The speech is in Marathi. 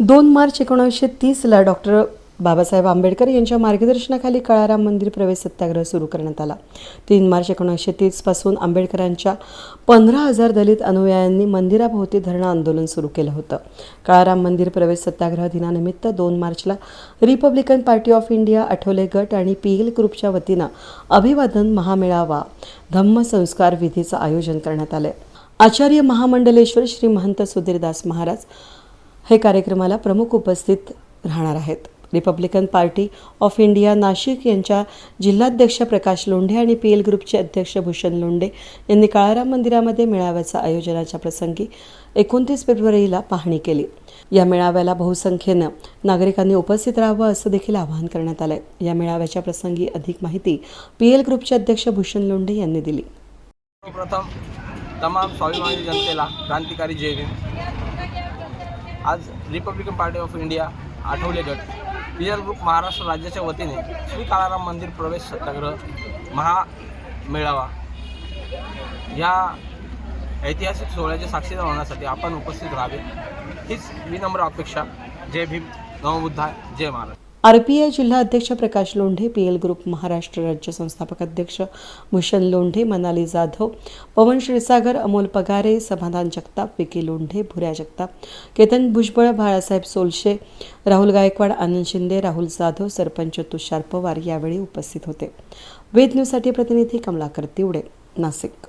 दोन मार्च एकोणीसशे तीसला डॉक्टर बाबासाहेब आंबेडकर यांच्या मार्गदर्शनाखाली काळाराम मंदिर प्रवेश सत्याग्रह सुरू करण्यात आला. तीन मार्च एकोणीसशे तीसपासून आंबेडकरांच्या पंधरा हजार दलित अनुयायांनी मंदिराभोवती धरणं आंदोलन सुरू केलं होतं. काळाराम मंदिर प्रवेश सत्याग्रह दिनानिमित्त दोन मार्चला Republican party of India Athawale गट आणि पी एल ग्रुपच्या वतीनं अभिवादन महामेळावा धम्मसंस्कार विधीचं आयोजन करण्यात आलं आचार्य महामंडलेश्वर श्री महंत सुधीरदास महाराज हे कार्यक्रमाला प्रमुख उपस्थित राहणार आहेत. Republican party of India Nashik यांच्या जिल्हाध्यक्ष प्रकाश लोंढे आणि पी एल ग्रुपचे अध्यक्ष भूषण लोंढे यांनी काळाराम मंदिरामध्ये मेळाव्याच्या आयोजनाच्या प्रसंगी एकोणतीस फेब्रुवारीला पाहणी केली. या मेळाव्याला बहुसंख्येनं नागरिकांनी उपस्थित राहावं असं देखील आवाहन करण्यात आलंय. या मेळाव्याच्या प्रसंगी अधिक माहिती पी एल ग्रुपचे अध्यक्ष भूषण लोंढे यांनी दिली. प्रथम तमाम स्वाभिमानी जनतेला क्रांतिकारी जय आज Republican party of India Athawale गट. पी एल ग्रुप महाराष्ट्र राज्याच्या वतीने श्री काळाराम मंदिर प्रवेश सत्याग्रह महामेळावा. या ऐतिहासिक सोहळ्याचे साक्षीदार होण्यासाठी आपण उपस्थित राहावे. हीच विनम्र अपेक्षा. जय भीम. नवबुद्धा जय महाराष्ट्र. आरपीआय जिल्हा अध्यक्ष Prakash Londhe P L group Maharashtra राज्य संस्थापक अध्यक्ष भूषण लोंढे मनाली जाधव पवन क्षीरसागर अमोल पगारे समाधान जगताप विकी लोंढे भुऱ्या जगताप केतन भुजबळ बाळासाहेब सोलशे राहुल गायकवाड आनंद शिंदे राहुल जाधव सरपंच तुषार पवार यावेळी उपस्थित होते. वेद न्यूजसाठी प्रतिनिधी कमलाकर तिवडे नाशिक.